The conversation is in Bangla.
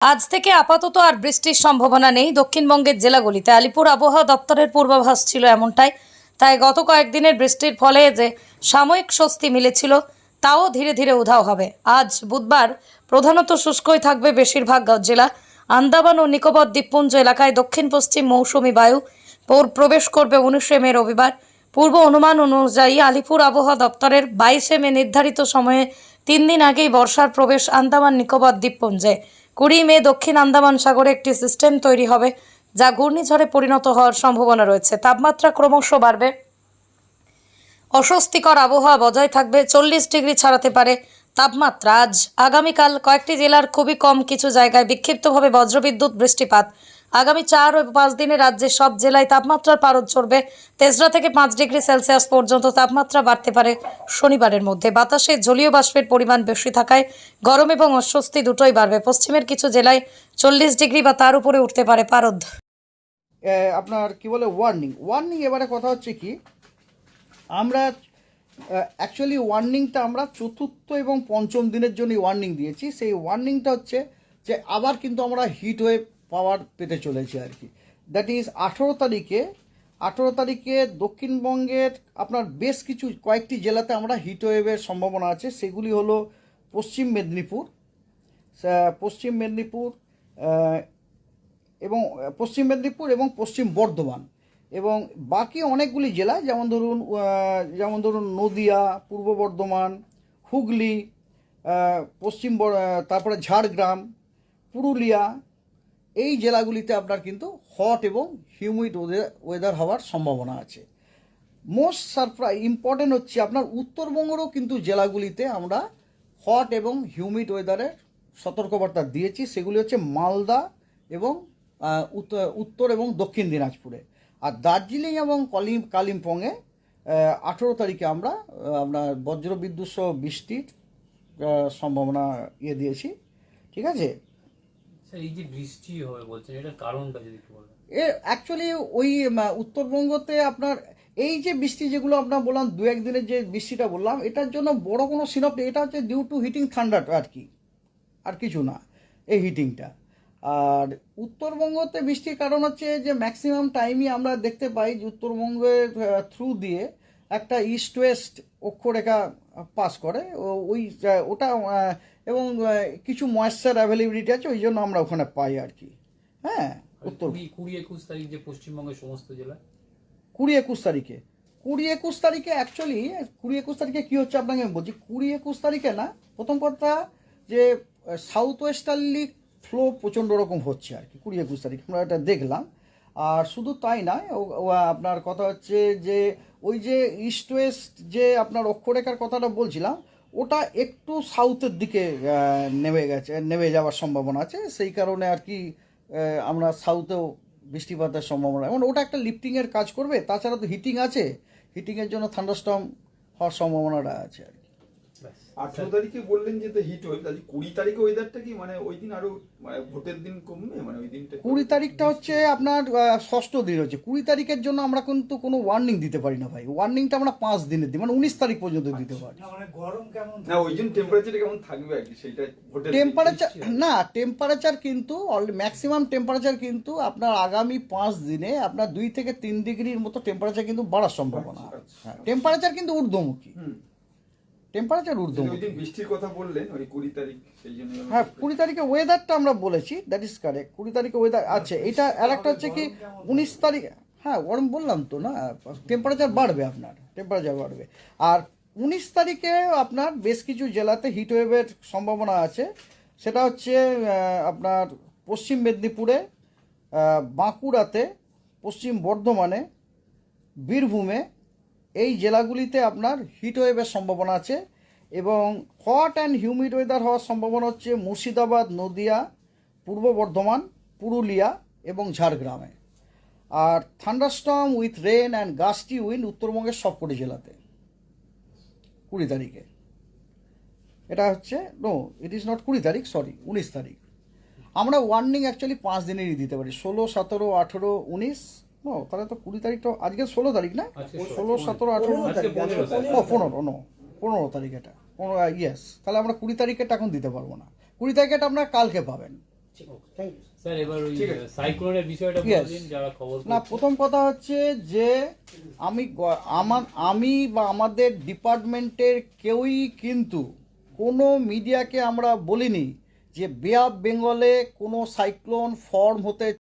আজ থেকে আপাতত আর বৃষ্টির সম্ভাবনা নেই। দক্ষিণবঙ্গের জেলাগুলিতে আলিপুর আবহাওয়া দপ্তরের পূর্বাভাস ছিল এমনটাই। তাই গত কয়েকদিনের বৃষ্টির ফলে যে সাময়িক স্বস্তি মিলেছিল, তাও ধীরে ধীরে উধাও হবে। আজ বুধবার প্রধানত শুষ্কই থাকবে বেশিরভাগ জেলা। আন্দামান ও নিকোবর দ্বীপপুঞ্জ এলাকায় দক্ষিণ পশ্চিম মৌসুমি বায়ু পৌর- প্রবেশ করবে উনিশে মে রবিবার। পূর্ব অনুমান অনুযায়ী আলিপুর আবহাওয়া দপ্তরের বাইশে মে নির্ধারিত সময়ে তিন দিন আগেই বর্ষার প্রবেশ আন্দামান নিকোবর দ্বীপপুঞ্জে। কুড়ি মে দক্ষিণ আন্দামান সাগরে একটি সিস্টেম তৈরি হবে, যা ঘূর্ণিঝড়ে পরিণত হওয়ার সম্ভাবনা রয়েছে। তাপমাত্রা ক্রমশ বাড়বে। অস্বস্তিকর আবহাওয়া বজায় থাকবে, চল্লিশ ডিগ্রি ছাড়াতে পারে তাপমাত্রা। আজ আগামীকাল কয়েকটি জেলার খুবই কম কিছু জায়গায় বিক্ষিপ্তভাবে বজ্রবিদ্যুৎ বৃষ্টিপাত আগামী চার ও পাঁচ দিনে রাজ্যের সব জেলায় তাপমাত্রার পারদ চড়বে। তেসরা থেকে পাঁচ ডিগ্রি সেলসিয়াস পর্যন্ত তাপমাত্রা বাড়তে পারে শনিবারের মধ্যে। বাতাসে জলীয় বাষ্পের পরিমাণ বেশি থাকায় গরম এবং অস্বস্তি দুটোই বাড়বে। পশ্চিমের কিছু জেলায় চল্লিশ ডিগ্রি বা তার উপরে উঠতে পারে পারদ। আপনার কি বলে ওয়ার্নিং ওয়ার্নিং এবারে কথা হচ্ছে কি, আমরা অ্যাকচুয়ালি ওয়ার্নিংটা আমরা চতুর্থ এবং পঞ্চম দিনের জন্য ওয়ার্নিং দিয়েছি। সেই ওয়ার্নিংটা হচ্ছে যে আবার কিন্তু আমরা হিট ওয়েভ পাওয়ার পেতে চলেছে আর কি। দ্যাট ইজ আঠেরো তারিখে আঠেরো তারিখে দক্ষিণবঙ্গের আপনার বেশ কিছু, কয়েকটি জেলাতে আমরা হিট ওয়েভের সম্ভাবনা আছে। সেগুলি হলো পশ্চিম মেদিনীপুর পশ্চিম মেদিনীপুর এবং, পশ্চিম মেদিনীপুর এবং পশ্চিম বর্ধমান। এবং বাকি অনেকগুলি জেলা, যেমন ধরুন যেমন ধরুন নদিয়া, পূর্ব বর্ধমান, হুগলি পশ্চিম তারপরে ঝাড়গ্রাম, পুরুলিয়া এই জেলাগুলিতে আপনার কিন্তু হট এবং হিউমিড ওয়েদার হওয়ার সম্ভাবনা আছে। মোস্ট সারপ্রাইজ ইম্পর্টেন্ট হচ্ছে আপনার উত্তরবঙ্গেরও কিন্তু জেলাগুলিতে আমরা হট এবং হিউমিড ওয়েদারের সতর্কবার্তা দিয়েছি। সেগুলি হচ্ছে মালদা এবং উত্তর এবং দক্ষিণ দিনাজপুরে। আর দার্জিলিং এবং কলিম, কালিম্পংয়ে আঠেরো তারিখে আমরা আপনার বজ্রবিদ্যুৎ সহ বৃষ্টির সম্ভাবনা ইয়ে দিয়েছি। ঠিক আছে? এ অ্যাকচুয়ালি ওই উত্তরবঙ্গতে আপনার এই যে বৃষ্টি যেগুলো আপনার বললাম, দু একদিনের যে বৃষ্টিটা বললাম, এটার জন্য বড় কোনো সিনপ এটা হচ্ছে ডিউ টু হিটিং থান্ডার আর কি, আর কিছু না, এই হিটিংটা আর উত্তরবঙ্গতে বৃষ্টির কারণ হচ্ছে যে ম্যাক্সিমাম টাইমই আমরা দেখতে পাই যে উত্তরবঙ্গের থ্রু দিয়ে একটা ইস্ট ওয়েস্ট অক্ষরেখা পাস করে। ওই ওটা এবং কিছু ময়েশ্চার অ্যাভেলেবিলিটি আছে ওই জন্য আমরা ওখানে পাই আর কি। হ্যাঁ উত্তর। কুড়ি একুশ তারিখ যে পশ্চিমবঙ্গের সমস্ত জেলা? কুড়ি একুশ তারিখে। কুড়ি একুশ তারিখে অ্যাকচুয়ালি কুড়ি একুশ তারিখে কী হচ্ছে আপনাকে আমি বলছি কুড়ি একুশ তারিখে না প্রথম কথা যে সাউথ ওয়েস্টার্লি ফ্লো প্রচণ্ড রকম হচ্ছে আর কি কুড়ি একুশ তারিখ। আমরা এটা দেখলাম। আর শুধু তাই নয় আপনার কথা হচ্ছে যে ওই যে ইস্ট ওয়েস্ট যে আপনার অক্ষরেখার কথাটা বলছিলাম ওটা একটু সাউথের দিকে নেমে গেছে, নেমে যাওয়ার সম্ভাবনা আছে। সেই কারণে আর কি আমরা সাউথেও বৃষ্টিপাতের সম্ভাবনা। এবং ওটা একটা লিফটিংয়ের কাজ করবে, তাছাড়া তো হিটিং আছে। হিটিংয়ের জন্য থান্ডারস্টম হওয়ার সম্ভাবনাটা আছে আর। আঠেরো তারিখে বললেন যে হিট ওয়েভ তাহলে কুড়ি তারিখে ওয়েদারটা কি? মানে ওই দিন আরও মানে ভোটের দিন কমবে? মানে ওই দিনটা কুড়ি তারিখটা হচ্ছে আপনার ষষ্ঠ দিন হচ্ছে। কুড়ি তারিখের জন্য আমরা কিন্তু কোনো ওয়ার্নিং দিতে পারি না ভাই। ওয়ার্নিংটা আমরা পাঁচ দিনের দিই মানে উনিশ তারিখ পর্যন্ত দিতে পারি। না ওই দিন টেম্পারেচার কেমন থাকবে আর কি? সেটা ভোটের টেম্পারেচার না টেম্পারেচার কিন্তু ম্যাক্সিমাম টেম্পারেচার কিন্তু আপনার আগামী পাঁচ দিনে আপনার দুই থেকে তিন ডিগ্রির মতো টেম্পারেচার কিন্তু বাড়ার সম্ভাবনা আচ্ছা, হ্যাঁ টেম্পারেচার কিন্তু ঊর্ধ্বমুখী। হুম। টেম্পারেচার ঊর্ধ্বমুখী। বৃষ্টির কথা বললেন ওই কুড়ি তারিখ সেই জন্য হ্যাঁ কুড়ি তারিখে ওয়েদারটা আমরা বলেছি দ্যাট ইজ কারেক্ট কুড়ি তারিখে ওয়েদার আছে। এটা আর একটা হচ্ছে কি উনিশ তারিখ হ্যাঁ গরম বললাম তো না টেম্পারেচার বাড়বে আপনার টেম্পারেচার বাড়বে। আর উনিশ তারিখে আপনার বেশ কিছু জেলাতে হিট ওয়েভের সম্ভাবনা আছে। সেটা হচ্ছে আপনার পশ্চিম মেদিনীপুরে বাঁকুড়াতে পশ্চিম বর্ধমানে বীরভূমে এই জেলাগুলিতে আপনার হিট ওয়েভের সম্ভাবনা আছে এবং হট অ্যান্ড হিউমিড ওয়েদার হওয়ার সম্ভাবনা হচ্ছে মুর্শিদাবাদ, নদিয়া, পূর্ব বর্ধমান, পুরুলিয়া এবং ঝাড়গ্রামে। আর thunderstorm with rain and gusty wind উত্তরবঙ্গের সবকটি জেলাতে। কুড়ি তারিখে। এটা হচ্ছে নো ইট ইজ নট কুড়ি তারিখ সরি উনিশ তারিখ। আমরা ওয়ার্নিং অ্যাকচুয়ালি পাঁচ দিনেরই দিতে পারি, ষোলো, সতেরো, আঠেরো, উনিশ নো তাহলে তো কুড়ি তারিখ তো আজকে ষোলো তারিখ না? ষোলো সতেরো আঠেরো তারিখ। ও পনেরো নো পনেরো তারিখ এটা। পনেরো ইয়েস তাহলে আমরা কুড়ি তারিখেটা এখন দিতে পারব না। কুড়ি তারিখেটা আপনারা কালকে পাবেন। স্যার এবার ওই ঠিক আছে। সাইক্লোনের বিষয়টা Yes. যারা খবর না প্রথম কথা হচ্ছে যে আমি আমার আমি বা আমাদের ডিপার্টমেন্টের কেউই কিন্তু কোনো মিডিয়াকে আমরা বলিনি যে বে অফ বেঙ্গলে কোনো সাইক্লোন ফর্ম হতে